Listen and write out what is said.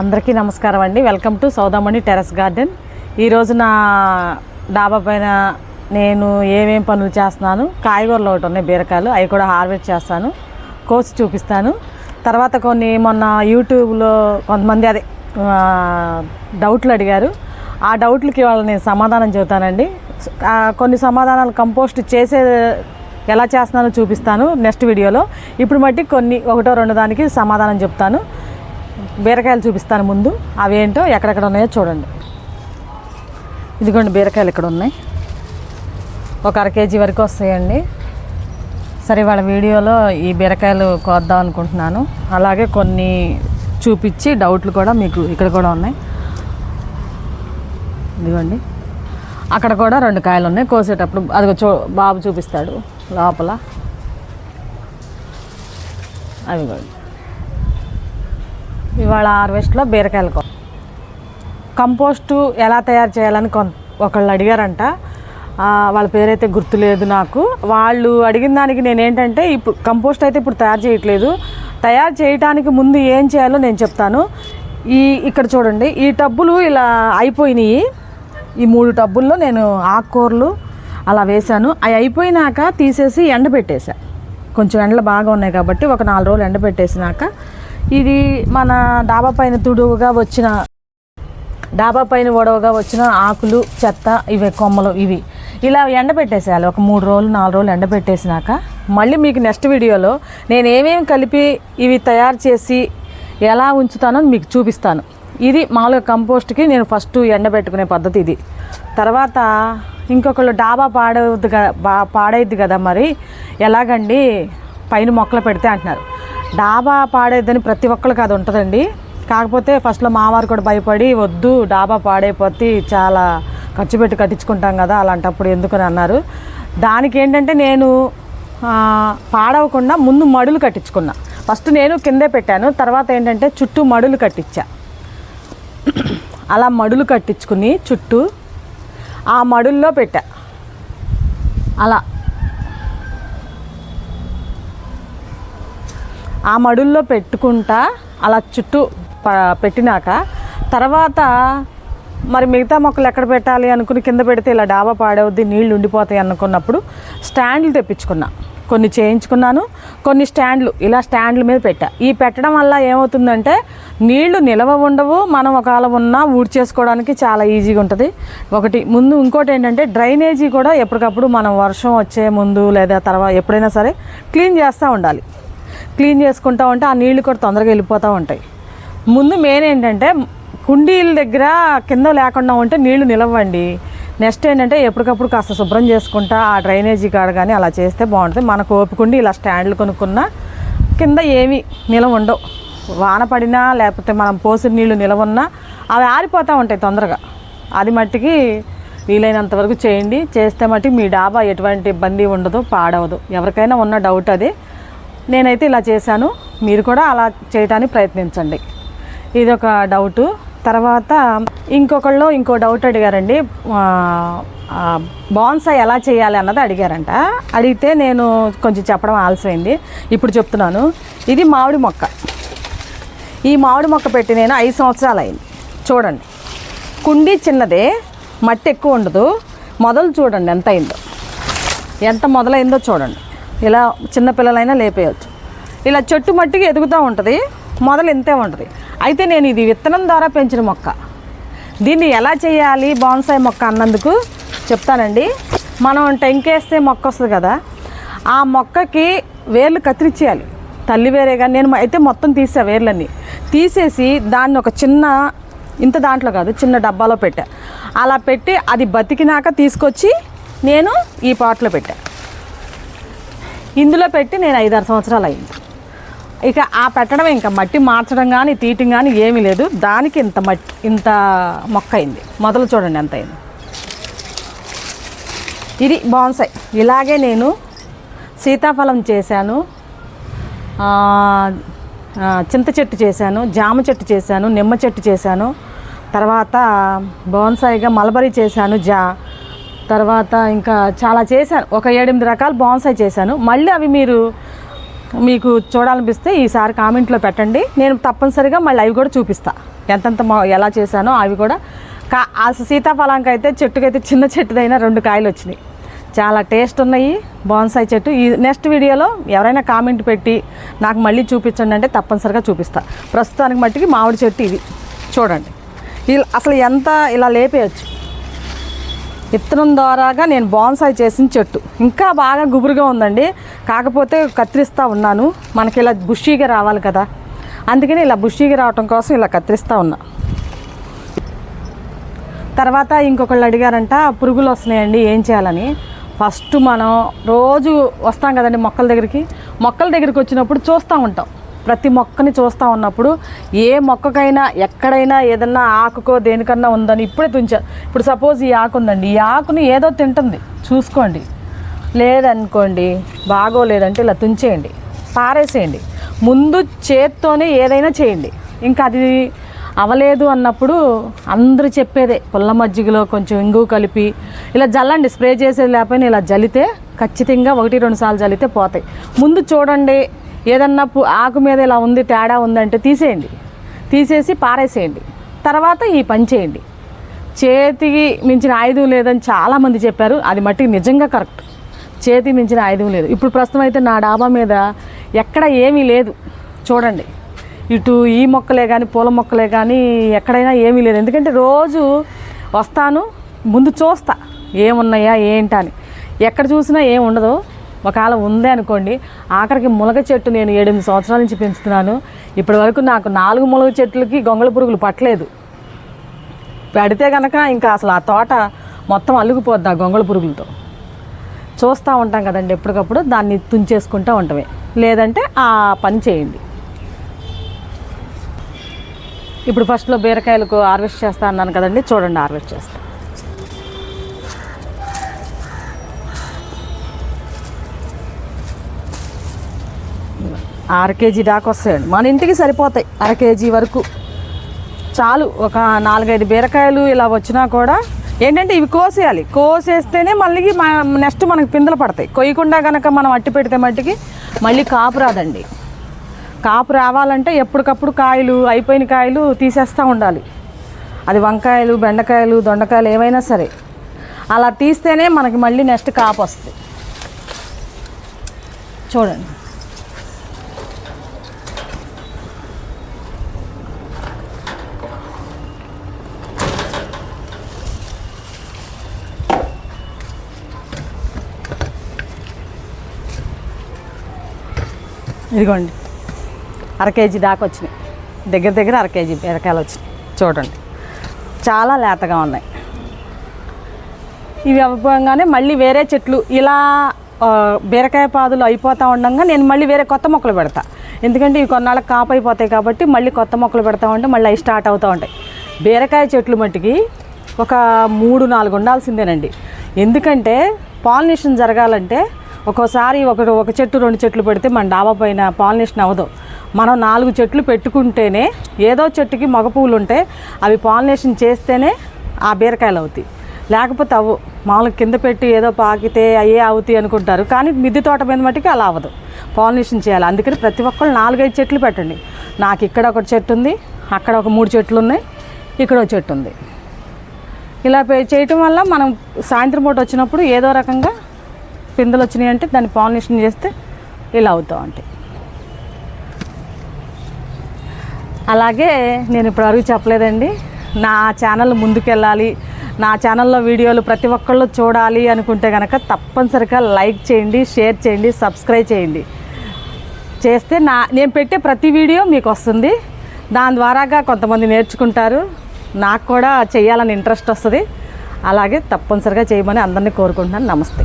అందరికీ నమస్కారం అండి. Welcome to Soudamani terrace garden ఈరోజు నా డాబా పైన నేను ఏమేం పనులు చేస్తున్నాను కాయగూరలు ఒకటి ఉన్నాయి బీరకాయలు అవి కూడా హార్వెస్ట్ చేస్తాను కోసి చూపిస్తాను. తర్వాత కొన్ని మొన్న యూట్యూబ్లో కొంతమంది అదే డౌట్లు అడిగారు. ఆ డౌట్లకి వాళ్ళని నేను సమాధానం చెబుతానండి. కొన్ని సమాధానాలు కంపోస్ట్ చేసే ఎలా చేస్తున్నానో చూపిస్తాను నెక్స్ట్ వీడియోలో. ఇప్పుడు మట్టి కొన్ని ఒకటో రెండు దానికి సమాధానం చెప్తాను. బీరకాయలు చూపిస్తాను ముందు. అవేంటో ఎక్కడెక్కడ ఉన్నాయో చూడండి. ఇదిగోండి బీరకాయలు ఇక్కడ ఉన్నాయి. ఒక అర కేజీ వరకు వస్తాయండి. సరే వాళ్ళ వీడియోలో ఈ బీరకాయలు కోద్దాం అనుకుంటున్నాను. అలాగే కొన్ని చూపించి డౌట్లు కూడా మీకు ఇక్కడ కూడా ఉన్నాయి. ఇదిగోండి. అక్కడ కూడా రెండు కాయలు ఉన్నాయి. కోసేటప్పుడు అది చూ బాబు చూపిస్తాడు లోపల. అవి కూడా ఇవాళ హార్వెస్ట్లో బీరకాయలు కంపోస్టు ఎలా తయారు చేయాలని కొన్ ఒకళ్ళు అడిగారంట. వాళ్ళ పేరైతే గుర్తులేదు నాకు. వాళ్ళు అడిగిన దానికి నేను ఏంటంటే ఇప్పుడు కంపోస్ట్ అయితే ఇప్పుడు తయారు చేయట్లేదు. తయారు చేయటానికి ముందు ఏం చేయాలో నేను చెప్తాను. ఈ ఇక్కడ చూడండి ఈ టబ్బులు ఇలా అయిపోయినాయి. ఈ మూడు టబ్బుల్లో నేను ఆకుకూరలు అలా వేశాను. అవి అయిపోయినాక తీసేసి ఎండబెట్టేసా కొంచెం ఎండలు బాగా ఉన్నాయి కాబట్టి ఒక నాలుగు రోజులు ఎండబెట్టేసినాక ఇది మన డాబా పైన తుడువుగా వచ్చిన డాబా పైన ఒడవగా వచ్చిన ఆకులు చెత్త ఇవి కొమ్మలు ఇవి. ఇలా ఎండబెట్టేసేయాలి ఒక మూడు రోజులు నాలుగు రోజులు ఎండబెట్టేసినాక మళ్ళీ మీకు నెక్స్ట్ వీడియోలో నేను ఏమేమి కలిపి ఇవి తయారు చేసి ఎలా ఉంచుతానో మీకు చూపిస్తాను. ఇది మామూలుగా కంపోస్ట్కి నేను ఫస్ట్ ఎండబెట్టుకునే పద్ధతి ఇది. తర్వాత ఇంకొకళ్ళు డాబా పాడవద్దు కదా బా పాడైద్ది కదా మరి ఎలాగండి పైన మొక్కలు పెడితే అంటున్నారు. డాబా పాడేదని ప్రతి ఒక్కరికి అది ఉంటుందండి. కాకపోతే ఫస్ట్లో మావారు కూడా భయపడి వద్దు డాబా పాడైపోతే చాలా ఖర్చు పెట్టి కట్టించుకుంటాం కదా అలాంటప్పుడు ఎందుకని అన్నారు. దానికి ఏంటంటే నేను పాడవకుండా ముందు మడులు కట్టించుకున్నా. ఫస్ట్ నేను కిందే పెట్టాను తర్వాత ఏంటంటే చుట్టూ మడులు కట్టించా. అలా మడులు కట్టించుకుని చుట్టూ ఆ మడుల్లో పెట్టా. అలా ఆ మడుల్లో పెట్టుకుంటా అలా చుట్టూ ప- పెట్టినాక తర్వాత మరి మిగతా మొక్కలు ఎక్కడ పెట్టాలి అనుకుని కింద పెడితే ఇలా డాబా పాడవుద్ది నీళ్ళు ఉండిపోతాయి అనుకున్నప్పుడు స్టాండ్లు తెప్పించుకున్నా. కొన్ని చేయించుకున్నాను కొన్ని స్టాండ్లు ఇలా స్టాండ్ల మీద పెట్టా. ఈ పెట్టడం వల్ల ఏమవుతుందంటే నీళ్ళు నిలవ ఉండవు మనం ఒకవేళ ఉన్నా ఊడ్చేసుకోవడానికి చాలా ఈజీగా ఉంటుంది. ఒకటి ముందు ఇంకోటి ఏంటంటే డ్రైనేజీ కూడా ఎప్పటికప్పుడు మనం వర్షం వచ్చే ముందు లేదా తర్వాత ఎప్పుడైనా సరే క్లీన్ చేస్తూ ఉండాలి. క్లీన్ చేసుకుంటా ఉంటే ఆ నీళ్ళు కూడా తొందరగా వెళ్ళిపోతూ ఉంటాయి. ముందు మెయిన్ ఏంటంటే కుండీల దగ్గర కింద లేకుండా ఉంటే నీళ్ళు నిలవండి. నెక్స్ట్ ఏంటంటే ఎప్పటికప్పుడు కాస్త శుభ్రం చేసుకుంటా ఆ డ్రైనేజీ కాడ కానీ అలా చేస్తే బాగుంటుంది. మనకు ఓపికండి ఇలా స్టాండ్లు కొనుక్కున్నా కింద ఏమి నిలవ ఉండవు. వాన పడినా లేకపోతే మనం పోసిన నీళ్ళు నిలవున్నా అవి ఆరిపోతూ ఉంటాయి తొందరగా. అది మట్టికి వీలైనంత వరకు చేయండి. చేస్తే మట్టి మీ డాబా ఎటువంటి ఇబ్బంది ఉండదు పాడవదు. ఎవరికైనా ఉన్న డౌట్ అది. నేనైతే ఇలా చేశాను. మీరు కూడా అలా చేయడానికి ప్రయత్నించండి. ఇది ఒక డౌటు. తర్వాత ఇంకొకళ్ళు ఇంకో డౌట్ అడిగారండి. బాన్సాయి ఎలా చేయాలి అన్నది అడిగారంట. అడిగితే నేను కొంచెం చెప్పడం ఆలస్యమైంది. ఇప్పుడు చెప్తున్నాను. ఇది మామిడి మొక్క. ఈ మామిడి మొక్క పెట్టి నేను ఐదు సంవత్సరాలు అయింది చూడండి. కుండీ చిన్నదే మట్టి ఎక్కువ ఉండదు. మొదలు చూడండి ఎంత అయిందో. ఎంత మొదలైందో చూడండి. ఇలా చిన్నపిల్లలైనా లేపేయచ్చు. ఇలా చెట్టు మట్టికి ఎదుగుతూ ఉంటుంది మొదలు ఇంతే ఉంటుంది. అయితే నేను ఇది విత్తనం ద్వారా పెంచిన మొక్క. దీన్ని ఎలా చేయాలి బాన్సాయి మొక్క అన్నందుకు చెప్తానండి. మనం టెంకేస్తే మొక్క వస్తుంది కదా ఆ మొక్కకి వేర్లు కత్తిరించేయాలి తల్లి వేరే కానీ నేను అయితే మొత్తం తీసా వేర్లన్నీ. తీసేసి దాన్ని ఒక చిన్న ఇంత దాంట్లో కాదు చిన్న డబ్బాలో పెట్టా. అలా పెట్టి అది బతికినాక తీసుకొచ్చి నేను ఈ పాట్లో పెట్టాను ఇందులో పెట్టి నేను ఐదారు సంవత్సరాలు అయింది ఇక ఆ పెట్టడం ఇంకా మట్టి మార్చడం కానీ తీయటం కానీ ఏమీ లేదు. దానికి ఇంత మట్టి ఇంత మొక్క అయింది మొదలు చూడండి ఎంత అయింది ఇది బాన్సాయి ఇలాగే నేను సీతాఫలం చేశాను. చింత చెట్టు చేశాను జామ చెట్టు చేశాను నిమ్మ చెట్టు చేశాను. తర్వాత బోన్సాయిగా మలబరీ చేశాను జా తర్వాత ఇంకా చాలా చేశాను. ఒక ఏడెనిమిది రకాల బోన్సాయి చేశాను. మళ్ళీ అవి మీరు మీకు చూడాలనిపిస్తే ఈసారి కామెంట్లో పెట్టండి. నేను తప్పనిసరిగా మళ్ళీ అవి కూడా చూపిస్తా. ఎంతెంత ఎలా చేశానో అవి కూడా. కా ఆ సీతాఫలానికి అయితే చెట్టుకైతే చిన్న చెట్టుదైనా రెండు కాయలు వచ్చినాయి. చాలా టేస్ట్ ఉన్నాయి బాన్సాయి చెట్టు. ఈ నెక్స్ట్ వీడియోలో ఎవరైనా కామెంట్ పెట్టి నాకు మళ్ళీ చూపించండి అంటే తప్పనిసరిగా చూపిస్తా. ప్రస్తుతానికి మట్టికి మామిడి చెట్టు ఇది. చూడండి. ఇలా అసలు ఎంత ఇలా లేపేయచ్చు. విత్తనం ద్వారాగా నేను బాన్సాయి చేసిన చెట్టు. ఇంకా బాగా గుబురుగా ఉందండి. కాకపోతే కత్తిరిస్తూ ఉన్నాను. మనకి ఇలా బుషీగా రావాలి కదా. అందుకని ఇలా బుషీగా రావటం కోసం ఇలా కత్తిరిస్తూ ఉన్నా. తర్వాత ఇంకొకళ్ళు అడిగారంట పురుగులు వస్తున్నాయండి ఏం చేయాలని. ఫస్ట్ మనం రోజు వస్తాం కదండి మొక్కల దగ్గరికి. మొక్కల దగ్గరికి వచ్చినప్పుడు చూస్తూ ఉంటాం. ప్రతి మొక్కని చూస్తూ ఉన్నప్పుడు ఏ మొక్కకైనా ఎక్కడైనా ఏదన్నా ఆకుకో దేనికన్నా ఉందని ఇప్పుడే తుంచా. ఇప్పుడు సపోజ్ ఈ ఆకు ఉందండి. ఈ ఆకుని ఏదో తింటుంది. చూసుకోండి. లేదనుకోండి బాగోలేదంటే ఇలా తుంచేయండి. పారేసేయండి. ముందు చేత్తోనే ఏదైనా చేయండి. ఇంకా అది అవలేదు అన్నప్పుడు అందరూ చెప్పేదే పుల్ల మజ్జిగలో కొంచెం ఇంగు కలిపి ఇలా జల్లండి. స్ప్రే చేసేది లేకపోయినా ఇలా జల్లితే ఖచ్చితంగా ఒకటి రెండు సార్లు జల్లితే పోతాయి. ముందు చూడండి. ఏదన్నా పు- ఆకు మీద ఇలా ఉంది తేడా ఉందంటే తీసేయండి. తీసేసి పారేసేయండి. తర్వాత ఈ పని చేయండి. చేతికి మించిన ఆయుధం లేదని చాలామంది చెప్పారు. అది మట్టికి నిజంగా కరెక్ట్. చేతి మించిన ఆయుధం లేదు. ఇప్పుడు ప్రస్తుతం అయితే నా డాబా మీద ఎక్కడ ఏమీ లేదు. చూడండి. ఇటు ఈ మొక్కలే కానీ పూల మొక్కలే కానీ ఎక్కడైనా ఏమీ లేదు. ఎందుకంటే రోజు వస్తాను ముందు చూస్తా ఏమున్నాయా ఏంటని. ఎక్కడ చూసినా ఏం ఉండదు. ఒకవేళ ఉంది అనుకోండి ఆఖరికి ములగ చెట్టు నేను ఏడెనిమిది సంవత్సరాల నుంచి పెంచుతున్నాను. ఇప్పటి వరకు నాకు నాలుగు ములగ చెట్లకి గొంగళ పురుగులు పట్టలేదు. పెడితే కనుక ఇంకా అసలు ఆ తోట మొత్తం అల్లుకుపోద్ది ఆ గొంగళ పురుగులతో. చూస్తూ ఉంటాం కదండి ఎప్పటికప్పుడు దాన్ని తుంచేసుకుంటూ ఉంటామే. లేదంటే ఆ పని చేయండి. ఇప్పుడు ఫస్ట్లో బీరకాయలకు హార్వెస్ట్ చేస్తా అన్నాను కదండి చూడండి హార్వెస్ట్ చేస్తాను అర కేజీ దాకా వస్తాయండి. మన ఇంటికి సరిపోతాయి అర కేజీ వరకు. చాలు ఒక నాలుగైదు బీరకాయలు ఇలా వచ్చినా కూడా ఏంటంటే ఇవి కోసేయాలి. కోసేస్తేనే మళ్ళీ నెక్స్ట్ మనకి పిందెలు పడతాయి. కొయ్యకుండా కనుక మనం అట్టి పెడితే మట్టికి మళ్ళీ కాపు రాదండి. కాపు రావాలంటే ఎప్పటికప్పుడు కాయలు అయిపోయిన కాయలు తీసేస్తూ ఉండాలి. అది వంకాయలు బెండకాయలు దొండకాయలు ఏమైనా సరే. అలా తీస్తేనే మనకి మళ్ళీ నెక్స్ట్ కాపు వస్తుంది. చూడండి. ఇదిగోండి. అర కేజీ దాకా వచ్చినాయి. దగ్గర దగ్గర అర కేజీ బీరకాయలు వచ్చినాయి. చూడండి. చాలా లేతగా ఉన్నాయి. ఇవి అవ్వగానే మళ్ళీ వేరే చెట్లు ఇలా బీరకాయ పాదులు అయిపోతూ ఉండగా నేను మళ్ళీ వేరే కొత్త మొక్కలు పెడతా. ఎందుకంటే ఇవి కొన్నాళ్ళకి కాపు అయిపోతాయి కాబట్టి మళ్ళీ కొత్త మొక్కలు పెడతా ఉంటే మళ్ళీ అవి స్టార్ట్ అవుతూ ఉంటాయి. బీరకాయ చెట్లు మట్టికి ఒక మూడు నాలుగు ఉండాల్సిందేనండి. ఎందుకంటే పాలినేషన్ జరగాలంటే ఒక్కోసారి ఒక ఒక చెట్టు రెండు చెట్లు పెడితే మన డాబా పైన పాలినేషన్ అవ్వదు. మనం నాలుగు చెట్లు పెట్టుకుంటేనే ఏదో చెట్టుకి మగ పువ్వులు ఉంటే అవి పాలినేషన్ చేస్తేనే ఆ బీరకాయలు అవుతాయి. లేకపోతే అవ్వు. మామూలుగా కింద పెట్టి ఏదో పాకితే అయ్యే అవుతాయి అనుకుంటారు. కానీ మిద్దె తోట మీద మట్టుకి అలా అవ్వదు. పాలినేషన్ చేయాలి. అందుకని ప్రతి ఒక్కళ్ళు నాలుగైదు చెట్లు పెట్టండి. నాకు ఇక్కడ ఒక చెట్టు ఉంది అక్కడ ఒక మూడు చెట్లు ఉన్నాయి ఇక్కడ ఒక చెట్టు ఉంది. ఇలా పే- చేయటం వల్ల మనం సాయంత్రం పూట వచ్చినప్పుడు ఏదో రకంగా పిందెలు వచ్చినాయి అంటే దాన్ని పాలినేషన్ చేస్తే ఇలా అవుతాం అంటే అలాగే నేను ఇప్పుడు అరుగు చెప్పలేదండి. నా ఛానల్ ముందుకెళ్ళాలి. నా ఛానల్లో వీడియోలు ప్రతి ఒక్కళ్ళు చూడాలి అనుకుంటే కనుక తప్పనిసరిగా లైక్ చేయండి షేర్ చేయండి సబ్స్క్రైబ్ చేయండి. చేస్తే నా నేను పెట్టే ప్రతి వీడియో మీకు వస్తుంది. దాని ద్వారాగా కొంతమంది నేర్చుకుంటారు. నాకు కూడా చేయాలని ఇంట్రెస్ట్ వస్తుంది. అలాగే తప్పనిసరిగా చేయమని అందరినీ కోరుకుంటున్నాను. నమస్తే.